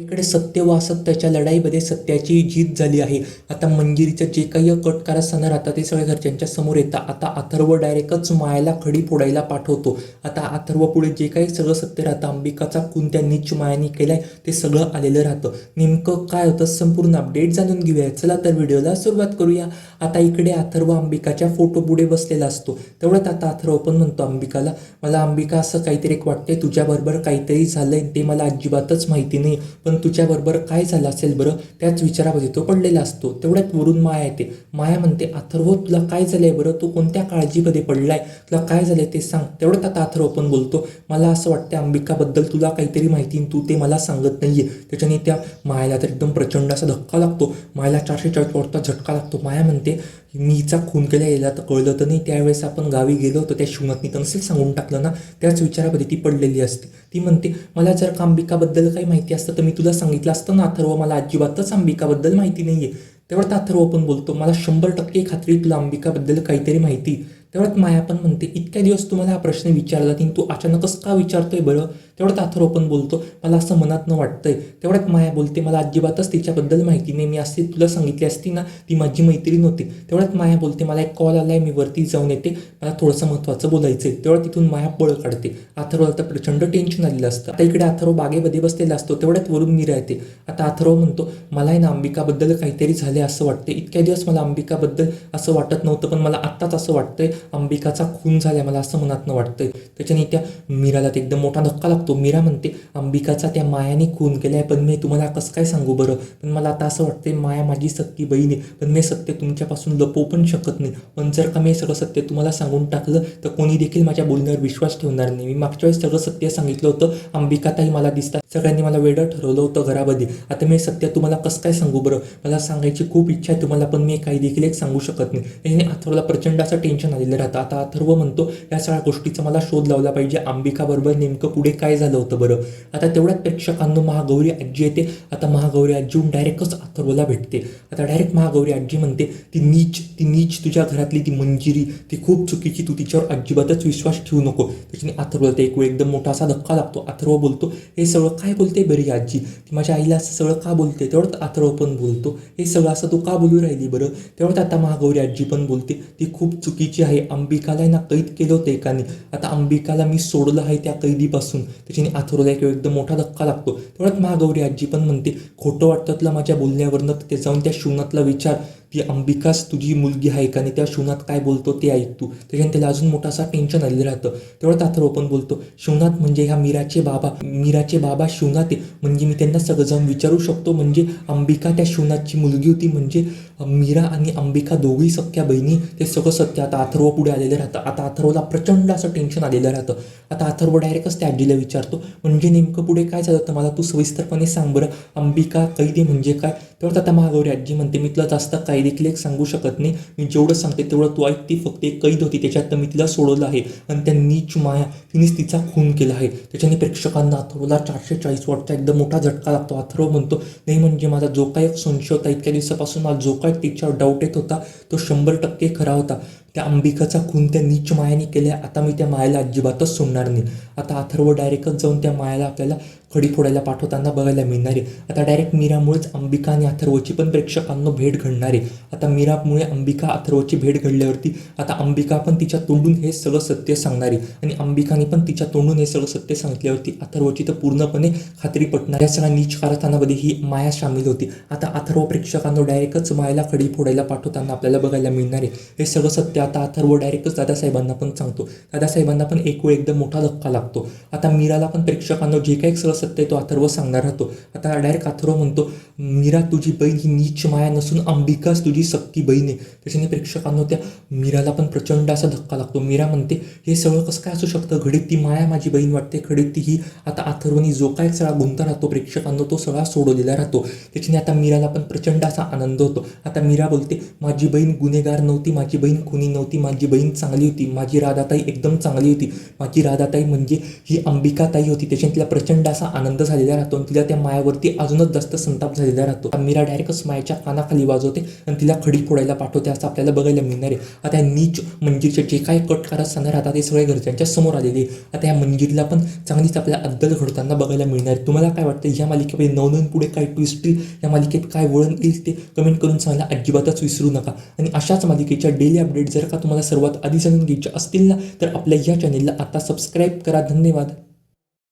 इकडे सत्य व असत्याच्या लढाईमध्ये सत्याची जीत झाली आहे. आता मंजिरीचं जे काही कटकारा सण राहतात ते सगळे घरच्यांच्या समोर येतात. आता अथर्व डायरेक्टच मायाला खडी फोडायला पाठवतो. आता अथर्व पुढे जे काही सगळं सत्य राहतं अंबिकाचा कोणत्या नीच मायाने केलाय ते सगळं आलेलं राहतं. नेमकं काय होतं संपूर्ण अपडेट जाणून घेऊया. चला तर व्हिडिओला सुरुवात करूया. आता इकडे अथर्व अंबिकाच्या फोटो पुढे बसलेला असतो. तेवढ्यात आता अथर्व पण म्हणतो अंबिकाला मला अंबिका असं काहीतरी एक वाटतंय तुझ्याबरोबर काहीतरी झालंय ते मला अजिबातच माहिती नाही पण पण तुझ्याबरोबर काय झालं असेल बरं? त्याच विचारामध्ये तो पडलेला असतो. तेवढ्यात वरून माया येते. माया म्हणते अथर्व तुला काय झालंय बरं? तू कोणत्या काळजीमध्ये पडलाय? तुला काय झालंय ते सांग. तेवढ्यात आता अथर्व पण बोलतो मला असं वाटतं अंबिकाबद्दल तुला काहीतरी माहिती तू ते मला सांगत नाहीये. त्याच्याने त्या मायाला तर एकदम प्रचंड असा धक्का लागतो. मायाला चारशे चाळीस वाटता झटका लागतो. माया म्हणते मी खून केला गेला तर कळलं तर नाही. त्यावेळेस आपण गावी गेलो होतो त्या शिवनातनी तर नसेल सांगून टाकलं ना त्याच विचारामध्ये ती पडलेली असते. ती म्हणते मला जर का अंबिकाबद्दल काही माहिती असतं तर मी तुला सांगितलं असतं ना अथर्व. मला अजिबातच अंबिकाबद्दल माहिती नाही नाहीये तर अथर्व पण बोलतो मला शंभर टक्के खात्री तुला अंबिकाबद्दल काहीतरी माहिती. तेवढ्यात माया पण म्हणते इतक्या दिवस तुम्हाला हा प्रश्न विचारला की तू अचानकच का विचारतोय बरं? तेवढ्यात अथर्व पण बोलतो मला असं मनात न वाटतंय. तेवढ्यात माया बोलते मला अजिबातच तिच्याबद्दल माहिती नाही. मी असते तुला सांगितली असती ना ती माझी मैत्रीण होती. तेवढ्यात माया बोलते मला एक कॉल आलाय मी वरती जाऊन येते. मला थोडंसं महत्त्वाचं बोलायचं आहे तेवढ्या तिथून माया पळ काढते. अथर्वला तर प्रचंड टेन्शन आलेलं असतं. आता इकडे अथर्व बागेमध्ये बसलेला असतो. तेवढ्यात वरून मीरा येते आता अथर्व म्हणतो मला आहे ना अंबिकाबद्दल काहीतरी झाले असं वाटते इतक्या दिवस मला अंबिकाबद्दल असं वाटत नव्हतं पण मला आत्ताच असं वाटतंय. अंबिकाचा खून झालाय मला असं मनातनं वाटतंय. त्याच्याने त्या मीराला ते एकदम मोठा धक्का लागतो. मीरा म्हणते अंबिकाचा त्या मायाने खून केलाय पण मी तुम्हाला कसं काय सांगू बरं? पण मला आता असं वाटतंय माया माझी सक्की बहीण आहे पण मी सत्य तुमच्यापासून लपवू पण शकत नाही. पण जर का मी सगळं सत्य तुम्हाला सांगून टाकलं तर कोणी देखील माझ्या बोलण्यावर विश्वास ठेवणार नाही. मी मागच्या वेळेस सगळं सत्य सांगितलं होतं. अंबिकाताई मला दिसतात. सगळ्यांनी मला वेडं ठरवलं होतं घरामध्ये. आता मी सत्य तुम्हाला कसं काय सांगू बरं? मला सांगायची खूप इच्छा आहे तुम्हाला पण मी काही देखील एक सांगू शकत नाही. त्याने अथर्वला प्रचंड असं टेन्शन आलेलं राहतं. आता अथर्व म्हणतो या सगळ्या गोष्टीचा मला शोध लावला पाहिजे. अंबिकाबरोबर नेमकं पुढे काय झालं होतं बरं? आता तेवढ्यात प्रेक्षकांनो महागौरी आजी येते. आता महागौरी आजीहून डायरेक्टच अथर्वला भेटते. आता डायरेक्ट महागौरी आजी म्हणते ती नीच ती नीच तुझ्या घरातली ती मंजिरी ती खूप चुकीची तू तिच्यावर अजिबातच विश्वास ठेवू नको. त्याच्याने अथर्वला ते एक वेळ एकदम मोठा असा धक्का लागतो. अथर्व बोलतो हे सगळं काय बोलते बरी आजी? ती माझ्या आईला असं सगळं का बोलते? तेवढंच अथर्व पण बोलतो हे सगळं असं तू का बोलू राहिली बरं? तेवढंच आता महागौरी आजी पण बोलते ती खूप चुकीची आहे अंबिकाला ना कैद केलं होतं एकाने. आता अंबिकाला मी सोडलं आहे त्या कैदीपासून. त्याच्याने अथर्वला एक एकदम मोठा धक्का लागतो. तेवढ्यात महागौरी आजी पण म्हणते खोटं वाटतं तुला माझ्या बोलण्यावरनं? ते जाऊन त्या शिवनातला विचार. ती अंबिकाच तुझी मुलगी आहे का? आणि त्या शिवनाथ काय बोलतो ते ऐक तू. त्याच्याने त्याला अजून मोठा असा टेन्शन आलेलं राहतं. तेवढं अथर्व पण बोलतो शिवनाथ म्हणजे ह्या मीराचे बाबा मीराचे बाबा शिवनाथ आहे. म्हणजे मी त्यांना सगळं जाऊन विचारू शकतो. म्हणजे अंबिका त्या शिवनाथची मुलगी होती. म्हणजे मीरा आणि अंबिका दोघी सख्या बहिणी ते सगळं सत्य आता अथर्व पुढे आलेलं राहतं. आता अथर्वला प्रचंड असं टेन्शन आलेलं राहतं. आता अथर्व डायरेक्टच त्या आजीला विचारतो म्हणजे नेमकं पुढे काय झालं तर मला तू सविस्तरपणे सांग बरं. अंबिका कैदी म्हणजे काय? तेवढं आता महागौरी आजी म्हणते मी तुला जास्त काही देखील एक सांगू शकत नाही. मी जेवढं सांगते तेवढं तू ऐक ती फक्त एक कैद होती. त्याच्यात मी तिला सोडवलं आहे आणि त्या नीच माया तिनेच तिचा खून केला आहे. त्याच्याने प्रेक्षकांना अथर्वला चारशे चाळीस वॉटचा एकदम मोठा झटका लागतो. अथर्व म्हणतो नाही म्हणजे माझा जो काय एक संशय होता इतक्या दिवसापासून मला जो काय तिच्यावर डाऊट येत होता तो शंभर टक्के खरा होता. त्या अंबिकाचा खून त्या नीच मायाने केल्या. आता मी त्या मायाला अजिबातच सोडणार नाही. आता अथर्व डायरेक्टच जाऊन त्या मायाला आपल्याला खडी फोडायला पाठवताना बघायला मिळणार आहे. आता डायरेक्ट मीरामुळेच अंबिका आणि अथर्वची पण प्रेक्षकांना भेट घडणार आहे. आता मीरामुळे अंबिका अथर्वची भेट घडल्यावरती आता अंबिका पण तिच्या तोंडून हे सगळं सत्य सांगणार आहे. आणि अंबिकाने पण तिच्या तोंडून हे सगळं सत्य सांगितल्यावरती अथर्वची तर पूर्णपणे खात्री पटणार या सगळ्या नीच कारस्थानामध्ये ही माया सामील होती. आता अथर्व प्रेक्षकांना डायरेक्टच मायाला खडी फोडायला पाठवताना आपल्याला बघायला मिळणार आहे. हे सगळं सत्य आता अथर्व डायरेक्टच दादासाहेबांना पण सांगतो. दादासाहेबांना पण एक वेळ एकदम मोठा धक्का लागतो. आता मीराला पण प्रेक्षकांना जे काही सरळ सत्य तो अथर्व सांगणार राहतो. आता डायरेक्ट अथर्व म्हणतो मीरा तुझी बहीण ही नीच माया नसून अंबिकाच तुझी सक्की बहीण आहे. त्याच्याने प्रेक्षकांना त्या मीराला पण प्रचंड असा धक्का लागतो. मीरा म्हणते हे सगळं कसं काय असू शकतं? घडीत ती माया माझी बहीण वाटते. घडीत ती ही आता अथर्वनी जो काय सगळा गुंता राहतो प्रेक्षकांना तो सगळा सोडवलेला राहतो. त्याच्याने आता मीराला पण प्रचंड असा आनंद होतो. आता मीरा बोलते माझी बहीण गुन्हेगार नव्हती. माझी बहीण खुनी बहीण नव्हती माझी बहीण चांगली होती माझी राधाताई एकदम चांगली होती. माझी राधाताई म्हणजे ही अंबिकाताई होती. त्याच्याने तिला प्रचंड असा आनंद झालेला राहतो आणि तिला त्या मायावरती अजूनच जास्त संताप झालेला राहतो. मीरा डायरेक्टच मायाच्या कानाखाली वाजवते आणि तिला खडी फोडायला पाठवते. असं आपल्याला बघायला मिळणार आहे. आता नीच मंजिरचे जे काही कट कारस्थानं राहतात ते सगळे घरच्यांच्या समोर आलेले आता या मंजिरला पण चांगलीच आपल्याला अद्दल घडताना बघायला मिळणार आहे. तुम्हाला काय वाटतं? या मालिकेमध्ये नवनवीन पुढे काय ट्विस्ट येईल? या मालिकेत काय वळण येईल ते कमेंट करून सांगायला अजिबातच विसरू नका. आणि अशाच मालिकेच्या डेली अपडेट जर का तुम्हाला सर्वात आधी जाणून घ्यायच्या असतील ना तर आपल्या या चॅनेलला आता सबस्क्राईब करा. धन्यवाद.